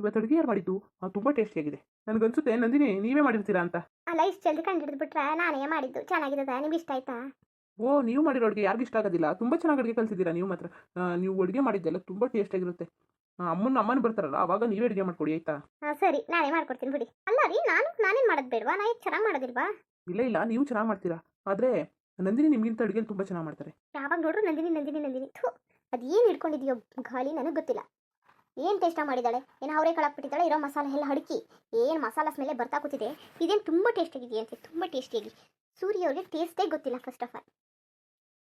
ಇವತ್ತು ಅಡುಗೆ ಯಾರು ಮಾಡಿದ್ದು? ತುಂಬಾ ಟೇಸ್ಟಿಯಾಗಿದೆ ನನಗನ್ಸುತ್ತೆ ನಂದಿನಿ ನೀವೇ ಮಾಡಿರ್ತೀರಾ ಅಂತ? ಅಲ್ಲ ಇಷ್ಟು ಜಲ್ದಿ ಕಂಡು ಬಿಟ್ರೆ ನಾನೇ ಮಾಡಿದ್ದು. ಚೆನ್ನಾಗಿದ್ದದ ನಿಮ್ಗೆ ಇಷ್ಟ ಆಯ್ತಾ? ಓ ನೀವು ಮಾಡಿರೋ ಅಡುಗೆ ಯಾರಿಗೂ ಇಷ್ಟ ಆಗೋದಿಲ್ಲ. ತುಂಬ ಚೆನ್ನಾಗಿ ಅಡುಗೆ ಕಲಿಸಿದ್ದೀರಾ ನೀವು ಮಾತ್ರ. ನೀವು ಅಡುಗೆ ಮಾಡಿದ್ದೆಲ್ಲ ತುಂಬ ಟೇಸ್ಟಿಯಾಗಿರುತ್ತೆ ಅಮ್ಮನ ಅಮ್ಮನ ಬರ್ತಾರಲ್ಲ ಅವಾಗ ನೀವೇ ಅಡುಗೆ ಮಾಡ್ಕೊಡಿ ಆಯ್ತಾ? ಹಾಂ ಸರಿ ನಾನೇ ಮಾಡ್ಕೊಡ್ತೀನಿ ಬಿಡಿ. ಅಲ್ಲ ರೀ ನಾನು ನಾನೇನು ಮಾಡೋದು ಬೇಡವಾ? ನಾ ಚೆನ್ನಾಗಿ ಮಾಡೋದಿಲ್ವಾ? ಇಲ್ಲ ಇಲ್ಲ ನೀವು ಚೆನ್ನಾಗಿ ಮಾಡ್ತೀರಾ. ಆದರೆ ನಂದಿನಿ ನಿಮಗಿಂತ ಅಡುಗೆ ತುಂಬ ಚೆನ್ನಾಗಿ ಮಾಡ್ತಾರೆ. ಯಾವಾಗ ನೋಡ್ರು ನಂದಿನಿ ನಂದಿನಿ ನಂದಿನಿ. ಥೂ ಅದೇನು ಹಿಡ್ಕೊಂಡಿದೆಯೋ ಗಾಳಿ ನನಗೆ ಗೊತ್ತಿಲ್ಲ. ಏನು ಟೇಸ್ಟಾಗಿ ಮಾಡಿದ್ದಾಳೆ? ಏನು ಅವರೇ ಕಳಾಕ್ಬಿಟ್ಟಿದ್ದಾಳೆ? ಇರೋ ಮಸಾಲೆ ಎಲ್ಲ ಹಡಕಿ ಏನು ಮಸಾಲ ಸ್ಮೆಲ್ಲೇ ಬರ್ತಾ ಕೂತಿದೆ. ಇದೇನು ತುಂಬ ತುಂಬಾ ತುಂಬ ಟೇಸ್ಟಿಯಾಗಿ ಸೂರ್ಯ ಅವ್ರಿಗೆ ಟೇಸ್ಟೇ ಗೊತ್ತಿಲ್ಲ ಫಸ್ಟ್ ಆಫ್ ಆಲ್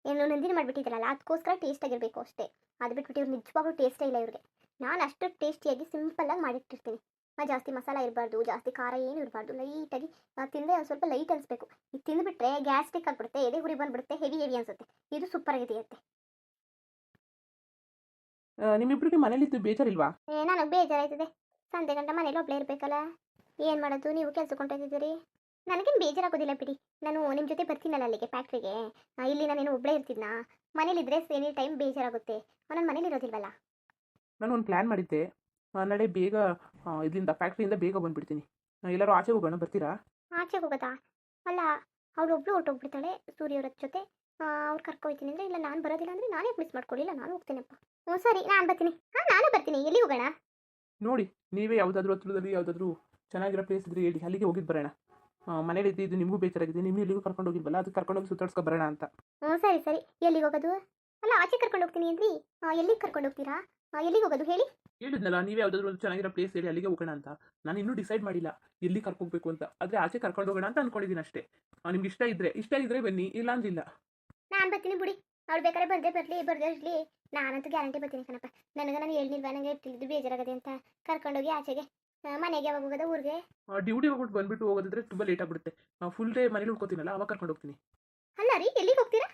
ಏನು ನಂದಿನಿ ಮಾಡಿಬಿಟ್ಟಿದ್ದಾರಲ್ಲ ಅದಕ್ಕೋಸ್ಕರ ಟೇಸ್ಟ್ ಆಗಿರಬೇಕು ಅಷ್ಟೇ. ಅದು ಬಿಟ್ಬಿಟ್ಟು ಇವ್ರು ನಿಜವಾಗ್ಲೂ ಟೇಸ್ಟೇ ಇಲ್ಲ ಇವ್ರಿಗೆ. ನಾನು ಅಷ್ಟು ಟೇಸ್ಟಿಯಾಗಿ ಸಿಂಪಲ್ಲಾಗಿ ಮಾಡಿಟ್ಟಿರ್ತೀನಿ. ಆ, ಜಾಸ್ತಿ ಮಸಾಲ ಇರಬಾರ್ದು ಜಾಸ್ತಿ ಖಾರ ಏನು ಇರಬಾರ್ದು ಲೈಟಾಗಿ ತಿಂದರೆ ಒಂದು ಸ್ವಲ್ಪ ಲೈಟ್ ಅನಿಸ್ಬೇಕು. ಇದು ತಿಂದುಬಿಟ್ರೆ ಗ್ಯಾಸ್ಟ್ರಿಕ್ ಆಗಿಬಿಡುತ್ತೆ ಎದೆ ಹುರಿ ಬಂದುಬಿಡುತ್ತೆ ಹೆವಿ ಹೆವಿ ಅನಿಸುತ್ತೆ. ಇದು ಸೂಪರ್ ಆಗಿದೆಯಂತೆ. ನಿಮ್ಮಿಬ್ರಿಗೆ ಮನೇಲಿದ್ದು ಬೇಜಾರಿಲ್ವಾ? ಏ ನನಗೆ ಬೇಜಾರಾಯ್ತದೆ. ಸಂಜೆ ಗಂಟ ಮನೇಲಿ ಒಬ್ಳೆ ಇರಬೇಕಲ್ಲ. ಏನು ಮಾಡೋದು? ನೀವು ಕೆಲ್ಸಕ್ಕೆ ಹೊಂಟೋಗಿದ್ದೀರಿ ನನಗೇನು ಬೇಜಾರಾಗೋದಿಲ್ಲ ಬಿಡಿ. ನಾನು ನಿಮ್ಮ ಜೊತೆ ಬರ್ತೀನಲ್ಲ ಅಲ್ಲಿಗೆ ಫ್ಯಾಕ್ಟ್ರಿಗೆ. ಇಲ್ಲಿ ನಾನೇನು ಒಬ್ಬಳೇ ಇರ್ತಿದ್ನಾ? ಮನೇಲಿದ್ರೆ ಎನಿ ಟೈಮ್ ಬೇಜಾರಾಗುತ್ತೆ. ನನ್ನ ಮನೇಲಿ ಇರೋದಿಲ್ವಲ್ಲ? ನಾನು ಒಂದು ಪ್ಲ್ಯಾನ್ ಮಾಡಿದ್ದೆ. ಆ, ನಾಳೆ ಬೇಗ ಆ, ಇದರಿಂದ ಫ್ಯಾಕ್ಟ್ರಿಯಿಂದ ಬೇಗ ಬಂದುಬಿಡ್ತೀನಿ. ಎಲ್ಲರೂ ಆಚೆ ಹೋಗೋಣ ಬರ್ತೀರಾ? ಆಚೆ ಹೋಗೋದಾ? ಅಲ್ಲ ಅವಳು ಒಬ್ಳು ಹೊರಟೋಗ್ಬಿಡ್ತಾಳೆ ಸೂರ್ಯವ್ರ ಜೊತೆ. ಅವ್ರು ಕರ್ಕೊಯ್ತೀನಿ ಅಂದರೆ ಇಲ್ಲ ನಾನು ಬರೋದಿಲ್ಲ ಅಂದರೆ ನಾನೇ ಮಿಸ್ ಮಾಡ್ಕೊಳ್ಳಿಲ್ಲ ನಾನು ಹೋಗ್ತೇನಪ್ಪ. ಹ್ಞೂ ಸರಿ ನಾನು ಬರ್ತೀನಿ. ಹಾಂ ನಾನು ಬರ್ತೀನಿ. ಎಲ್ಲಿ ಹೋಗೋಣ? ನೋಡಿ ನೀವೇ ಯಾವುದಾದ್ರೂ ಹತ್ರದಲ್ಲಿ ಯಾವುದಾದ್ರೂ ಚೆನ್ನಾಗಿರೋ ಪ್ಲೇಸ್ ಇದ್ರೆ ಹೇಳಿ. ಅಲ್ಲಿಗೆ ಹೋಗಿದ್ದು ಬರೋಣ. ಮನೇಲಿ ಇದ್ದು ನಿಮಗೂ ಬೇಜಾರಾಗಿದೆ. ನಿಮ್ಮ ಎಲ್ಲಿಗೂ ಕರ್ಕೊಂಡು ಹೋಗಿಲ್ವಲ್ಲ? ಕರ್ಕೊಂಡು ಹೋಗಿ ಸುತ್ತಾಡ್ಸ್ಕೊ ಬರೋಣ ಅಂತ. ಹ್ಞೂ ಸರಿ ಸರಿ. ಎಲ್ಲಿಗೆ ಹೋಗೋದು? ಅಲ್ಲ ಆಚೆ ಕರ್ಕೊಂಡು ಹೋಗ್ತೀನಿ ಅಂದ್ರಿ. ಎಲ್ಲಿಗೆ ಕರ್ಕೊಂಡು ಹೋಗ್ತೀರಾ? ಎಲ್ಲಿಗೆ ಹೋಗೋದು? ಹೇಳಿ. ಹೇಳಿದ್ನಲ್ಲ ನೀವೇ ಯಾವುದಾದ್ರೂ ಒಂದು ಚೆನ್ನಾಗಿರೋ ಪ್ಲೇಸ್ ಹೇಳಿ ಅಲ್ಲಿಗೆ ಹೋಗೋಣ ಅಂತ. ನಾನು ಇನ್ನೂ ಡಿಸೈಡ್ ಮಾಡಿಲ್ಲ ಎಲ್ಲಿ ಕರ್ಕೋಗ್ಬೇಕು ಅಂತ. ಆದರೆ ಆಚೆ ಕರ್ಕೊಂಡು ಹೋಗೋಣ ಅಂತ ಅನ್ಕೊಂಡಿದ್ದೀನಿ ಅಷ್ಟೇ. ನಿಮ್ಗೆ ಇಷ್ಟ ಇದ್ರೆ ಇಷ್ಟ ಇದ್ರೆ ಬನ್ನಿ. ಇಲ್ಲ ಅಂದಿಲ್ಲ. ನಾನು ಬರ್ತೀನಿ ಬಿಡಿ. ಅವ್ಳು ಬೇಕಾದ್ರೆ ಬಂದೇ ಬರಲಿ ಬರ್ದೇ ಇರಲಿ. ನಾನಂತೂ ಗ್ಯಾರಂಟಿ ಬರ್ತೀನಿ ಕಣಪ್ಪ. ನನಗೆ ನಾನು ಹೇಳಿಲ್ವಾ ನನಗೆ ತಿಳಿದು ಬೇಜಾರಾಗದೆ ಅಂತ ಕರ್ಕೊಂಡೋಗಿ ಆಚೆಗೆ ಮನೆಗೆ ಯಾವಾಗ ಹೋಗೋದ ಊರಿಗೆ? ಡ್ಯೂಟಿ ಹೋಗ್ಬಿಟ್ಟು ಬಂದ್ಬಿಟ್ಟು ಹೋಗೋದಿದ್ರೆ ತುಂಬ ಲೇಟ್ ಆಗ್ಬಿಡುತ್ತೆ. ಫುಲ್ ಡೇ ಮನೇಲಿ ಉಳ್ಕೋತೀನಲ್ಲ ಅವಾಗ ಕರ್ಕೊಂಡು ಹೋಗ್ತೀನಿ. ಅಲ್ಲ ರೀ ಎಲ್ಲಿಗೆ ಹೋಗ್ತೀರಾ?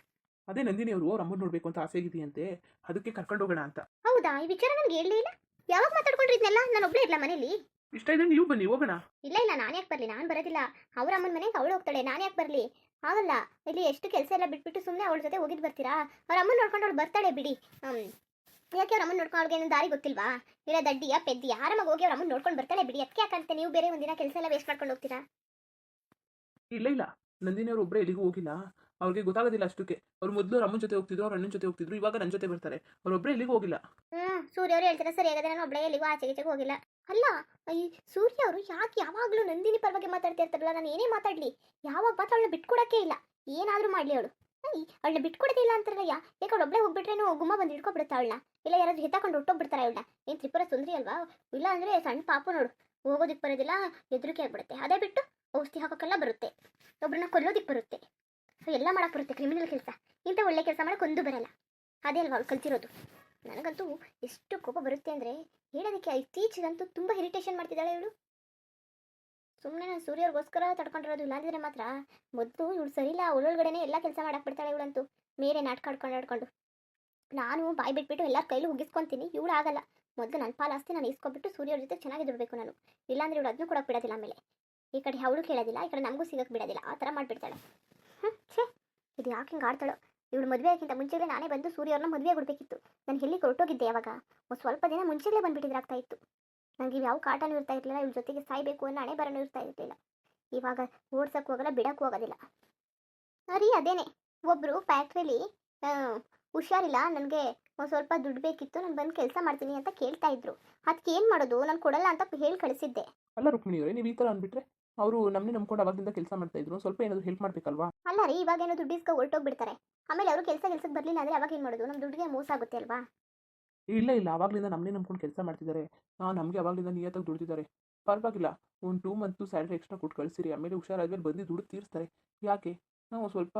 ಅದೇ ನಂದಿನಿ ಅವರು ಅವ್ರ ಅಮ್ಮನ ನೋಡಬೇಕು ಅಂತ ಆಸೆ ಆಗಿದೆಯಂತೆ. ಅದಕ್ಕೆ ಕರ್ಕೊಂಡು ಹೋಗೋಣ ಅಂತ. ಹೌದಾ? ಈ ವಿಚಾರ ನನಗೆ ಹೇಳಲೇ ಇಲ್ಲ. ಯಾವಾಗ ಮಾತಾಡ್ಕೊಂಡಿದ್ನಲ್ಲ? ನಾನು ಒಬ್ಬಳೇ ಇರಲ್ಲ ಮನೇಲಿ? ಇಷ್ಟ ಇದೆ ನೀವು ಬನ್ನಿ ಹೋಗೋಣ. ಇಲ್ಲ ಇಲ್ಲ ನಾನು ಯಾಕೆ ಬರಲಿ? ನಾನು ಬರೋದಿಲ್ಲ. ಅವ್ರ ಅಮ್ಮನ ಮನೆಗೆ ಅವಳು ಹೋಗ್ತಾಳೆ ನಾನು ಯಾಕೆ ಬರಲಿ? ಆಗಲ್ಲ. ಇಲ್ಲಿ ಎಷ್ಟು ಕೆಲಸ ಎಲ್ಲ ಬಿಟ್ಬಿಟ್ಟು ಸುಮ್ಮನೆ ಅವಳ ಜೊತೆ ಹೋಗಿದ್ದು ಬರ್ತೀರಾ? ಅವ್ರ ಅಮ್ಮನ ನೋಡ್ಕೊಂಡು ಅವಳು ಬರ್ತಾಳೆ ಬಿಡಿ. ಯಾಕೆ ಅವ್ರ ಅಮ್ಮನ ನೋಡ್ಕೊಂಡು ಅವ್ಳಿಗೆ ದಾರಿ ಗೊತ್ತಿಲ್ವಾ? ಇಲ್ಲ ದಡ್ಡಿಯ ಪೆದ್ದಿ ಆರಾಮಾಗಿ ಹೋಗಿ ಅವ್ರ ಅಮ್ಮನ ನೋಡ್ಕೊಂಡು ಬರ್ತಾಳೆ ಬಿಡಿ. ಅದಕ್ಕೆ ಯಾಕಂತೆ ನೀವು ಬೇರೆ ಒಂದಿನ ಕೆಲಸ ಎಲ್ಲ ವೇಸ್ಟ್ ಮಾಡ್ಕೊಂಡು ಹೋಗ್ತೀರಾ? ಇಲ್ಲ ಇಲ್ಲ. ನಂದಿನಿ ಅವ್ರು ಒಬ್ಬರೇ ಎಲ್ಲಿಗೂ ಹೋಗಿಲ್ಲ. ಅವ್ರಿಗೆ ಗೊತ್ತಾಗೋದಿಲ್ಲ ಅಷ್ಟಕ್ಕೆ. ಅವ್ರು ಮೊದಲು ಅವ್ರ ಅಮ್ಮನ ಜೊತೆ ಹೋಗ್ತಿದ್ರು, ಅವ್ರ ಅಣ್ಣನ ಜೊತೆ ಹೋಗ್ತಿದ್ರು, ಇವಾಗ ನನ್ನ ಜೊತೆ ಬರ್ತಾರೆ. ಅವ್ರೊಬ್ಬರೇ ಇಲ್ಲಿಗೆ ಹೋಗಿಲ್ಲ. ಸೂರ್ಯ ಅವರು ಹೇಳ್ತಾರೆ ಸರಿ, ಹಾಗಾದ್ರೆ ನಾನು ಒಬ್ಬಳೇ ಎಲ್ಲಿಗೂ ಆಚೆ ಈಚೆಗೆ ಹೋಗಿಲ್ಲ. ಅಲ್ಲ, ಈ ಸೂರ್ಯ ಅವರು ಯಾಕೆ ಯಾವಾಗಲೂ ನಂದಿನಿ ಪರವಾಗಿ ಮಾತಾಡ್ತಿರ್ತಾರಲ್ಲ ನಾನು ಏನೇ ಮಾತಾಡ್ಲಿ. ಯಾವಾಗ ಮಾತ್ರ ಅವಳನ್ನ ಬಿಟ್ಕೊಡಕ್ಕೆ ಇಲ್ಲ. ಏನಾದರೂ ಮಾಡ್ಲಿ ಅವಳು. ಅವಳನ್ನ ಬಿಟ್ಕೊಡೋದೇ ಇಲ್ಲ ಅಂತಾರಲ್ಲ ಯಾ? ಯಾಕೆ ಒಬ್ಬಳೇ ಹೋಗ್ಬಿಟ್ರೇನು, ಗುಮ್ಮ ಬಂದು ಹಿಡ್ಕೊಬಿಡುತ್ತಾ ಅವಳನ್ನ? ಇಲ್ಲ, ಯಾರಾದ್ರೂ ಹಿತಾಕೊಂಡು ಹೊಟ್ಟೋಗ್ಬಿಡ್ತಾರೆ ಅವಳನ್ನ ಏನು ತ್ರಿಪುರ ಸುಂದ್ರಿ ಅಲ್ವಾ? ಇಲ್ಲ ಅಂದ್ರೆ ಸಣ್ಣ ಪಾಪು ನೋಡು. ಹೋಗೋದಕ್ಕೆ ಬರೋದಿಲ್ಲ ಹೆದರಿಕೆ ಆಗ್ಬಿಡುತ್ತೆ. ಅದೇ ಬಿಟ್ಟು ಔಷಧಿ ಹಾಕೋಕ್ಕೆಲ್ಲ ಬರುತ್ತೆ. ಒಬ್ರನ್ನ ಕೊಲ್ಲೋದಿಕ್ಕೆ ಬರುತ್ತೆ. ಸೊ ಎಲ್ಲ ಮಾಡಕ್ಕೆ ಬರುತ್ತೆ ಕ್ರಿಮಿನಲ್ ಕೆಲಸ. ಇಂಥ ಒಳ್ಳೆ ಕೆಲಸ ಮಾಡೋಕ್ಕೆ ಒಂದು ಬರಲ್ಲ. ಅದೇ ಅಲ್ವಾ ಅವ್ಳು ಕಲ್ತಿರೋದು. ನನಗಂತೂ ಎಷ್ಟು ಕೋಪ ಬರುತ್ತೆ ಅಂದರೆ ಹೇಳೋದಕ್ಕೆ ಇತ್ತೀಚೆಗಂತೂ ತುಂಬ ಇರಿಟೇಷನ್ ಮಾಡ್ತಿದ್ದಾಳೆ ಇವಳು. ಸುಮ್ಮನೆ ನಾನು ಸೂರ್ಯವ್ರಿಗೋಸ್ಕರ ತಡ್ಕೊಂಡಿರೋದು ಇಲ್ಲಾಂದಿದ್ರೆ ಮಾತ್ರ ಮೊದಲು ಇವಳು ಸರಿಯಿಲ್ಲ ಒಳೊಳಗಡೆನೆ ಎಲ್ಲ ಕೆಲಸ ಮಾಡಕ್ಕೆ ಬಿಡ್ತಾಳೆ ಇವಳಂತೂ. ಮೇರೆ ನಾಟಕ ಆಡ್ಕೊಂಡು ಆಡ್ಕೊಂಡು. ನಾನು ಬಾಯಿ ಬಿಟ್ಬಿಟ್ಟು ಎಲ್ಲ ಕೈಲೂ ಮುಗಿಸ್ಕೊತೀನಿ ಇವಳು ಆಗಲ್ಲ. ಮೊದಲು ನನ್ನ ಪಾಲು ಆಸ್ತಿ ನಾನು ಇಸ್ಕೊಬಿಟ್ಟು ಸೂರ್ಯವ್ರ ಜೊತೆ ಚೆನ್ನಾಗಿ ನಾನು. ಇಲ್ಲಾಂದ್ರೆ ಇವಳು ಅದನ್ನು ಕೊಡೋಕೆ ಬಿಡೋದಿಲ್ಲ ಆಮೇಲೆ. ಈ ಕಡೆ ಅವಳು ಕೇಳೋದಿಲ್ಲ, ಈ ಕಡೆ ನಮಗೂ ಸಿಗಕ್ಕೆ ಬಿಡೋದಿಲ್ಲ, ಆ ಥರ ಮಾಡಿಬಿಡ್ತಾಳೆ. ಛೇ, ಇದು ಯಾಕೆ ಹಿಂಗೆ ಆಡ್ತಾಳೋ? ಇವಳು ಮದುವೆ ಆಗಿಂತ ಮುಂಚೆಲೇ ನಾನೇ ಬಂದು ಸೂರ್ಯವ್ರನ್ನ ಮದುವೆ ಕೊಡ್ಬೇಕಿತ್ತು ನಾನು ಎಲ್ಲಿ ಹೊರಟೋಗಿದ್ದೆ ಯಾವಾಗ? ಒಂದು ಸ್ವಲ್ಪ ದಿನ ಮುಂಚೆಲೇ ಬಂದ್ಬಿಟ್ಟಿದ್ರೆ ಆಗ್ತಾ ಇತ್ತು. ನನಗೆ ಯಾವ ಕಾಟನೂ ಇರ್ತಾ ಇರಲಿಲ್ಲ ಇವ್ರ ಜೊತೆಗೆ ಸಾಯ್ಬೇಕು ಅನ್ನೋ ಹಣೆ ಬರನೂ ಇರ್ತಾ ಇರಲಿಲ್ಲ. ಇವಾಗ ಓಡ್ಸಕ್ಕೆ ಹೋಗಲ್ಲ ಬಿಡಕ್ಕೆ ಹೋಗೋದಿಲ್ಲ. ಅರಿ ಅದೇನೆ. ಒಬ್ಬರು ಫ್ಯಾಕ್ಟ್ರಿಲಿ ಹುಷಾರಿಲ್ಲ, ನನಗೆ ಒಂದು ಸ್ವಲ್ಪ ದುಡ್ಡು ಬೇಕಿತ್ತು, ನಾನು ಬಂದು ಕೆಲಸ ಮಾಡ್ತೀನಿ ಅಂತ ಕೇಳ್ತಾ ಇದ್ರು. ಅದಕ್ಕೆ ಏನು ಮಾಡೋದು? ನಾನು ಕೊಡಲ್ಲ ಅಂತ ಹೇಳಿ ಕಳಿಸಿದ್ದೆ. ಅಲ್ಲ ನೀವು ಈ ಥರ ಅವರು ನಮ್ಮನ್ನೇ ನಂಬ್ಕೊಂಡು ಅವಾಗಿಂದ ಕೆಲಸ ಮಾಡ್ತಾ ಇದ್ರು. ಸ್ವಲ್ಪ ಏನಾದ್ರು ಹೆಲ್ಪ್ ಮಾಡ್ಬೇಕಲ್ವಾ? ಅಲ್ಲ ರೀ ಇವಾಗ ಏನೋ ದುಡ್ಡು ಇಸ್ಕೊ ಹೊರಟೋಗ್ಬಿಡ್ತಾರೆ. ಆಮೇಲೆ ಅವರು ಕೆಲಸ ಕೆಲಸಕ್ಕೆ ಬರಲಿಲ್ಲ ಅಂದ್ರೆ ಅವಾಗ ಏನು ಮಾಡೋದು? ನಮ್ಮ ದುಡ್ಡಿಗೆ ಮೋಸ ಆಗುತ್ತೆ ಅಲ್ವಾ? ಇಲ್ಲ ಇಲ್ಲ. ಅವಾಗಲಿಂದ ನಮ್ಮನ್ನೇ ನಂಬ್ಕೊಂಡು ಕೆಲಸ ಮಾಡ್ತಿದ್ದಾರೆ. ಹಾಂ ನಮಗೆ ಅವಾಗಲಿಂದ ನಿಯತ್ತಾಗಿ ದುಡ್ದಿದ್ದಾರೆ. ಪರವಾಗಿಲ್ಲ. ಒಂದು ಟೂ ಮಂತು ಸ್ಯಾಲ್ರಿ ಎಕ್ಸ್ಟ್ರಾ ಕೊಟ್ಟು ಕಳಿಸಿರಿ. ಆಮೇಲೆ ಹುಷಾರಾದ್ಮೇಲೆ ಬಂದು ದುಡ್ಡು ತೀರಿಸ್ತಾರೆ. ಯಾಕೆ? ನಾವು ಸ್ವಲ್ಪ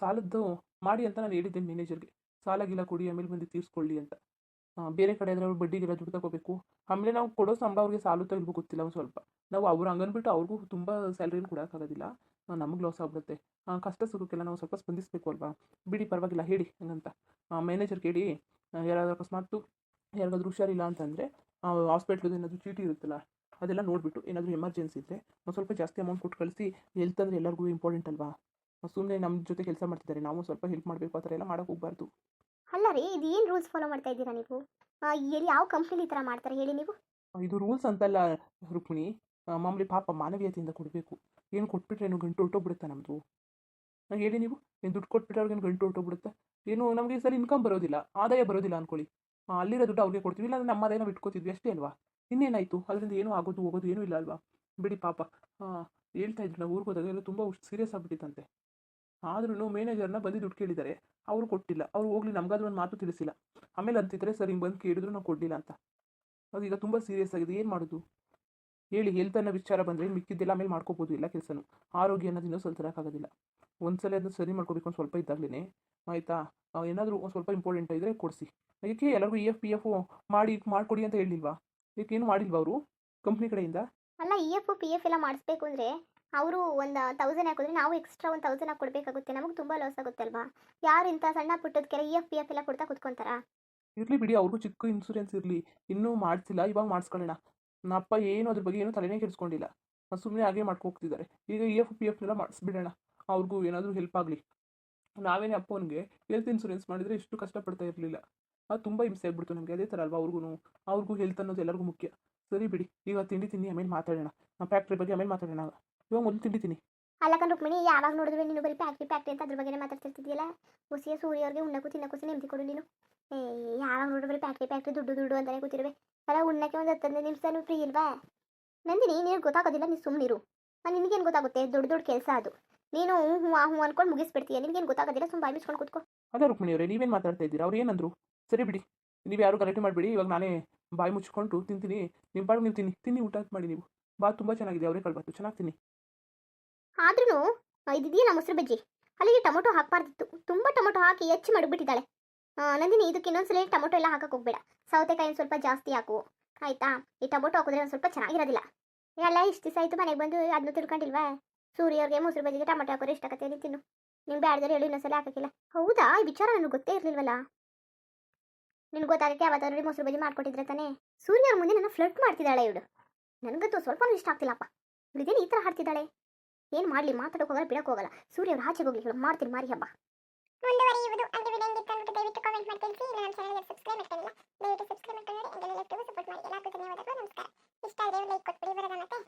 ಸಾಲದ್ದು ಮಾಡಿ ಅಂತ ನಾನು ಹೇಳಿದ್ದೆ ಮ್ಯಾನೇಜರ್ಗೆ ಸಾಲ ಗೀಲ ಕೊಡಿ ಆಮೇಲೆ ಬಂದು ತೀರಿಸ್ಕೊಳ್ಳಿ ಅಂತ. ಬೇರೆ ಕಡೆ ಆದರೆ ಅವ್ರು ಬಡ್ಡಿಗೆಲ್ಲ ದುಡ್ಡು ತಗೋಬೇಕು. ಆಮೇಲೆ ನಾವು ಕೊಡೋ ಸಂಬಳ ಅವ್ರಿಗೆ ಸಾಲು ಇಲ್ವೋ ಗೊತ್ತಿಲ್ಲ ಒಂದು ಸ್ವಲ್ಪ. ನಾವು ಅವ್ರು ಹಂಗನ್ಬಿಟ್ಟು ಅವ್ರಿಗೂ ತುಂಬ ಸ್ಯಾಲ್ರಿನ ಕೊಡೋಕ್ಕಾಗೋದಿಲ್ಲ ನಮಗೆ ಲಾಸ್ ಆಗ್ಬಿಡುತ್ತೆ. ಕಷ್ಟ ಸುಖಕ್ಕೆಲ್ಲ ನಾವು ಸ್ವಲ್ಪ ಸ್ಪಂದಿಸಬೇಕು ಅಲ್ವಾ? ಬಿಡಿ ಪರವಾಗಿಲ್ಲ, ಹೇಳಿ ಹಂಗಂತ. ಮ್ಯಾನೇಜರ್ ಕೇಳಿ ಯಾರಾದರೂ ಯಾರಾದ್ರೂ ಅಕಸ್ಮಾತು ಯಾರಿಗಾದ್ರೂ ಹುಷಾರಿಲ್ಲ ಅಂತಂದರೆ ಹಾಸ್ಪಿಟ್ಲದ್ದು ಏನಾದರೂ ಚೀಟಿ ಇರುತ್ತಲ್ಲ, ಅದೆಲ್ಲ ನೋಡಿಬಿಟ್ಟು ಏನಾದರೂ ಎಮರ್ಜೆನ್ಸಿ ಇದ್ದರೆ ಒಂದು ಸ್ವಲ್ಪ ಜಾಸ್ತಿ ಅಮೌಂಟ್ ಕೊಟ್ಟು ಕಳಿಸಿ ಹೆಲ್ತ್ ಅಂದರೆ ಎಲ್ಲರಿಗೂ ಇಂಪಾರ್ಟೆಂಟ್ ಅಲ್ವಾ? ಸುಮ್ಮನೆ ನಮ್ಮ ಜೊತೆ ಕೆಲಸ ಮಾಡ್ತಿದ್ದಾರೆ, ನಾವು ಸ್ವಲ್ಪ ಹೆಲ್ಪ್ ಮಾಡಬೇಕು, ಆ ಥರ ಎಲ್ಲ ಮಾಡೋಕೆ ಹೋಗ್ಬಾರ್ದು. ಅಲ್ಲ ರೀ ಇದು ಏನು ರೂಲ್ಸ್ ಫಾಲೋ ಮಾಡ್ತಾ ಇದ್ದೀರಾ ನೀವು? ಆ, ಎಲ್ಲಿ ಯಾವ ಕಂಪ್ನಿಲಿ ಈ ಥರ ಮಾಡ್ತಾರೆ ಹೇಳಿ ನೀವು? ಇದು ರೂಲ್ಸ್ ಅಂತಲ್ಲ ರುಕ್ಮಿಣಿ. ಆ, ಮಾಮೂಲಿ ಪಾಪ ಮಾನವೀಯತೆಯಿಂದ ಕೊಡಬೇಕು. ಏನು ಕೊಟ್ಬಿಟ್ರೆ ಏನು ಗಂಟು ಹೊರಟೋಗ್ಬಿಡುತ್ತಾ ನಮ್ಮದು ಹೇಳಿ ನೀವು. ಏನು ದುಡ್ಡು ಕೊಟ್ಬಿಟ್ರೆ ಅವ್ರಿಗೆ ಗಂಟು ಹೊರಟೋಗ್ಬಿಡುತ್ತಾ? ಏನು ನಮಗೆ ಈ ಸಲ ಇನ್ಕಮ್ ಬರೋದಿಲ್ಲ. ಆದಾಯ ಬರೋದಿಲ್ಲ ಅಂದ್ಕೊಳ್ಳಿ ಆ, ಅಲ್ಲಿರೋ ದುಡ್ಡು ಅವ್ರಿಗೆ ಕೊಡ್ತೀವಿ. ಇಲ್ಲ ನಮ್ಮ ಆದಾಯನ ಬಿಟ್ಕೋತಿದ್ವಿ ಅಷ್ಟೇ ಅಲ್ವಾ? ಇನ್ನೇನಾಯಿತು? ಅದರಿಂದ ಏನೂ ಆಗೋದು ಹೋಗೋದು ಏನೂ ಇಲ್ಲ ಅಲ್ವಾ? ಬಿಡಿ ಪಾಪ. ಹಾಂ ಹೇಳ್ತಾ ಇದ್ರು ನಾವು ಊರಿಗೆ ಹೋದಾಗ ಎಲ್ಲ ತುಂಬ ಸೀರಿಯಸ್ ಆಗಿಬಿಟ್ಟಿತ್ತಂತೆ. ಆದ್ರೂ ಮ್ಯಾನೇಜರ್ನ ಬಂದು ದುಡ್ಡು ಕೇಳಿದ್ದಾರೆ. ಅವರು ಕೊಟ್ಟಿಲ್ಲ. ಅವ್ರು ಹೋಗ್ಲಿ, ನಮಗಾದ್ರೂ ಒಂದು ಮಾತು ತಿಳಿಸಿಲ್ಲ. ಆಮೇಲೆ ಅಂತಿದ್ರೆ, ಸರ್, ಹಿಂಗೆ ಬಂದು ಕೇಳಿದ್ರು ನಾವು ಕೊಡಲಿಲ್ಲ ಅಂತ. ಅದು ಈಗ ತುಂಬ ಸೀರಿಯಸ್ ಆಗಿದೆ. ಏನು ಮಾಡೋದು? ಹೇಳಿ ಹೆಲ್ತ್ ಅನ್ನೋ ವಿಚಾರ ಬಂದರೆ ಮಿಕ್ಕಿದ್ದೆಲ್ಲ ಆಮೇಲೆ ಮಾಡ್ಕೋಬೋದು ಎಲ್ಲ ಕೆಲಸನು. ಆರೋಗ್ಯ ಅನ್ನೋದು ಇನ್ನೂ ಸ್ವಲ್ಪ ತರೋಕ್ಕಾಗೋದಿಲ್ಲ ಒಂದ್ಸಲ ಅದನ್ನ ಸರಿ ಮಾಡ್ಕೋಬೇಕು ಒಂದು ಸ್ವಲ್ಪ ಇದ್ದಾಗಲೇ ಆಯಿತಾ? ಏನಾದರೂ ಒಂದು ಸ್ವಲ್ಪ ಇಂಪಾರ್ಟೆಂಟ್ ಇದ್ದರೆ ಕೊಡಿಸಿ. ಅದಕ್ಕೆ ಎಲ್ಲರಿಗೂ ಇ ಎಫ್ ಪಿ ಎಫ್ ಮಾಡಿ, ಮಾಡಿಕೊಡಿ ಅಂತ ಹೇಳಿಲ್ವಾ ಏನು ಮಾಡಿಲ್ವಾ ಅವರು? ಕಂಪ್ನಿ ಕಡೆಯಿಂದ? ಅಲ್ಲ ಇ ಎಫ್ ಪಿ ಎಫ್ ಎಲ್ಲ ಮಾಡಿಸ್ಬೇಕು ಅಂದರೆ ಅವರು ಒಂದು ತೌಸಂಡ್ ಹಾಕಿದ್ರೆ ನಾವು ಎಕ್ಸ್ಟ್ರಾ ಒಂದು ತೌಸಂಡ್ ಹಾಕಿ ಕೊಡಬೇಕಾಗುತ್ತೆ. ನಮಗೆ ತುಂಬ ಲಾಸ್ ಆಗುತ್ತೆ ಅಲ್ವಾ ಯಾರು ಇಂಥ ಸಣ್ಣ ಪುಟ್ಟದಕ್ಕೆಲ್ಲ ಇ ಎಫ್ ಪಿ ಎಫ್ ಎಲ್ಲ ಕೊಡ್ತಾ ಕುತ್ಕೊಂತಾರಾ? ಇರಲಿ ಬಿಡಿ, ಅವ್ರಿಗೂ ಚಿಕ್ಕ ಇನ್ಸೂರೆನ್ಸ್ ಇರಲಿ. ಇನ್ನೂ ಮಾಡಿಸಿಲ್ಲ, ಇವಾಗ ಮಾಡಿಸ್ಕೊಳ್ಳೋಣ. ನಮ್ಮ ಅಪ್ಪ ಏನು ಅದ್ರ ಬಗ್ಗೆ ಏನೂ ತಲೆನೇ ಕೆಡಿಸ್ಕೊಂಡಿಲ್ಲ. ಸುಮ್ಮನೆ ಹಾಗೆ ಮಾಡ್ಕೋಗ್ತಿದ್ದಾರೆ ಈಗ ಇ ಎಫ್ ಪಿ ಎಫ್ನೆಲ್ಲ ಮಾಡಿಸ್ಬಿಡೋಣ. ಅವ್ರಿಗೂ ಏನಾದರೂ ಹೆಲ್ಪ್ ಆಗಲಿ. ನಾವೇನೇ ಅಪ್ಪನಿಗೆ ಹೆಲ್ತ್ ಇನ್ಸೂರೆನ್ಸ್ ಮಾಡಿದರೆ ಇಷ್ಟು ಕಷ್ಟಪಡ್ತಾ ಇರಲಿಲ್ಲ. ಅದು ತುಂಬ ಹಿಂಸೆ ಆಗ್ಬಿಡ್ತು ನಮಗೆ. ಅದೇ ಥರ ಅಲ್ವಾ ಅವ್ರಿಗೂ ಅವ್ರಿಗೂ ಹೆಲ್ತ್ ಅನ್ನೋದು ಎಲ್ಲರಿಗೂ ಮುಖ್ಯ. ಸರಿ ಬಿಡಿ, ಈಗ ತಿಂಡಿ ತಿನ್ನಿ ಆಮೇಲೆ ಮಾತಾಡೋಣ. ಫ್ಯಾಕ್ಟ್ರಿ ಬಗ್ಗೆ ಆಮೇಲೆ ಮಾತಾಡೋಣ ಇವಾಗ ಮೊದಲು ತಿಂಡಿತೀನಿ. ಅಲ್ಲಕನ್ ಅಲ್ಲ ಕಣ್ ರುಕ್ಮಿಣಿ ಯಾವಾಗ ನೋಡಿದ್ರೆ ನೀನು ಬರೀ ಪ್ಯಾಕ್ಟ್ರಿ ಪ್ಯಾಕ್ಟ್ರಿ ಅಂತ ಅದ್ರ ಬಗ್ಗೆ ಮಾತಾಡ್ತಿರ್ತಿದ್ಯಲ್ಲ? ಹುಸಿಯ ಸೂರ್ಯ ಅವ್ರಿಗೆ ಉಣ್ಣಕ್ಕೂ ತಿನ್ನಕ್ಕೂ ನೆಮ್ಮದಿ ಕೊಡು ನೀನು. ಏ ಯಾವಾಗ ನೋಡಿದ್ರೆ ಬರೀ ಪ್ಯಾಕ್ಟ್ರಿ ಪ್ಯಾಕ್ಟ್ರಿ ದುಡ್ಡು ದುಡ್ಡು ಅಂತಾನೆ ಕೂತಿರುವೆ. ಅಲ್ಲ ಉಣ್ಣಕ್ಕೆ ಒಂದು ಹತ್ತೊಂದು ನಿಮಿಷ ಫ್ರೀ ಇಲ್ವಾ? ನಂದಿನಿ ನೀನು ಗೊತ್ತಾಗೋದಿಲ್ಲ ನೀನು ಸುಮ್ಮನಿರು ನಿನಗೇನು ಗೊತ್ತಾಗುತ್ತೆ? ದೊಡ್ಡ ದೊಡ್ಡ ಕೆಲಸ ಅದು. ನೀನು ಹ್ಞೂ ಹ್ಞೂ ಆ ಹ್ಞೂ ಅನ್ಕೊಂಡು ಮುಗಿಸ್ಬಿಡ್ತೀಯ? ನಿನಗೇನು ಗೊತ್ತಾಗೋದಿಲ್ಲ? ಸುಮ್ಮ ಬಾಯ್ ಮುಚ್ಕೊಂಡು ಕೂತ್ಕೋ. ಅದೇ ರುಕ್ಮಿಣಿ ಅವರೇ ನೀವೇನು ಮಾತಾಡ್ತಾ ಇದ್ದೀರಾ? ಅವ್ರು ಏನಂದ್ರು? ಸರಿ ಬಿಡಿ. ನೀವು ಯಾರು ಗಲಾಟೆ ಮಾಡಬೇಡಿ. ಇವಾಗ ನಾನೇ ಬಾಯಿ ಮುಚ್ಕೊಂಡು ತಿಂತೀನಿ. ನಿಮ್ಮ ಪಾಡು ನೀವು ತಿನ್ನಿ. ತಿನ್ನಿ ಊಟ ಮಾಡಿ ನೀವು. ಬಾ ತುಂಬ ಚೆನ್ನಾಗಿದೆ. ಅವರೇ ಕಳ್ಬಾತು ಚೆನ್ನಾಗಿ ತಿನ್ನಿ. ಆದ್ರೂ ಇದಿದೆಯಲ್ಲ ಮೊಸರು ಬಜ್ಜಿ? ಅಲ್ಲಿಗೆ ಟೊಮೊಟೊ ಹಾಕಬಾರ್ದಿತ್ತು. ತುಂಬ ಟೊಮೊಟೊ ಹಾಕಿ ಹೆಚ್ಚು ಮಡಗ್ಬಿಟ್ಟಿದ್ದಾಳೆ. ನಂದಿನಿ, ಇದಕ್ಕೆ ಇನ್ನೊಂದ್ಸಲ ಟೊಮೊಟೊ ಎಲ್ಲ ಹಾಕಕ್ಕೆ ಹೋಗ್ಬೇಡ. ಸೌತೆಕಾಯಿ ಸ್ವಲ್ಪ ಜಾಸ್ತಿ ಹಾಕು. ಆಯ್ತಾ? ಈ ಟೊಮೊಟೊ ಹಾಕಿದ್ರೆ ಸ್ವಲ್ಪ ಚೆನ್ನಾಗಿರೋದಿಲ್ಲ. ಎಲ್ಲ ಇಷ್ಟು ದಿವಸ ಆಯಿತು ಮನೆಗೆ ಬಂದು ಅದನ್ನ ತಿಳ್ಕೊಂಡಿಲ್ವಾ ಸೂರ್ಯವ್ರಿಗೆ ಮೊಸರು ಬಜ್ಜಿಗೆ ಟೊಮೊಟೊ ಹಾಕೋರು ಇಷ್ಟಕತ್ತೆ ನೀನು ತಿನ್ನು. ನಿಮ್ಗೆ ಬ್ಯಾಡ್ದರೆ ಹೇಳಿ ಇನ್ನೊಂದ್ಸಲ ಹಾಕಕ್ಕಿಲ್ಲ. ಹೌದಾ? ಈ ವಿಚಾರ ನನಗೆ ಗೊತ್ತೇ ಇರಲಿಲ್ವಲ್ಲ? ನಿನ್ಗೆ ಗೊತ್ತಾಗಕ್ಕೆ ಯಾವತ್ತಾದ್ರೂ ಮೊಸರು ಬಜ್ಜಿ ಮಾಡ್ಕೊಟ್ಟಿದ್ರೆ ತಾನೇ? ಸೂರ್ಯ ಅವ್ರ ಮುಂದೆ ನನ್ನ ಫ್ಲಟ್ ಮಾಡ್ತಿದ್ದಾಳೆ ಇವಳು. ನನಗಂತೂ ಸ್ವಲ್ಪ ಇಷ್ಟ ಆಗ್ತಿಲ್ಲಪ್ಪ. ಇವಳಿದೇನು ಈ ಥರ ಹಾಡ್ತಿದ್ದಾಳೆ? ಏನು ಮಾಡಲಿ? ಮಾತಾಡೋಕೆ ಹೋಗಲ್ಲ, ಬಿಡೋಕೆ ಹೋಗಲ್ಲ. ಸೂರ್ಯ ಅವ್ರು ಆಚೆಗೆ ಹೋಗ್ಲಿ ಹೇಳು. ಮಾಡ್ತೀನಿ, ಮಾರಿ ಹಬ್ಬ. ಮುಂದುವರಿಯುವುದು ಅಲ್ಲಿ ವಿಡಿಯೋ ಹೆಂಗಿತ್ತು ದಯವಿಟ್ಟು ಕಾಮೆಂಟ್ ಮಾಡಿ ತಿಳಿಸಿ ಇಲ್ಲ ನಮ್ಮ ಚಾನಲ್ಗೆ ಸಬ್ಸ್ಕ್ರೈಬ್ ಮಾಡ್ಕೊಂಡಿಲ್ಲ? ದಯವಿಟ್ಟು ಸಬ್ಸ್ಕ್ರೈಬ್ ಮಾಡ್ಕೊಂಡು ನೋಡಿ ಸಪೋರ್ಟ್ ಮಾಡಿ. ಎಲ್ಲರಿಗೂ ಧನ್ಯವಾದಗಳು, ನಮಸ್ಕಾರ. ಇಷ್ಟ ಆದರೆ ಲೈಕ್ ಕೊಟ್ಬಿಡಿ. ಬರೋಣ ಮತ್ತೆ.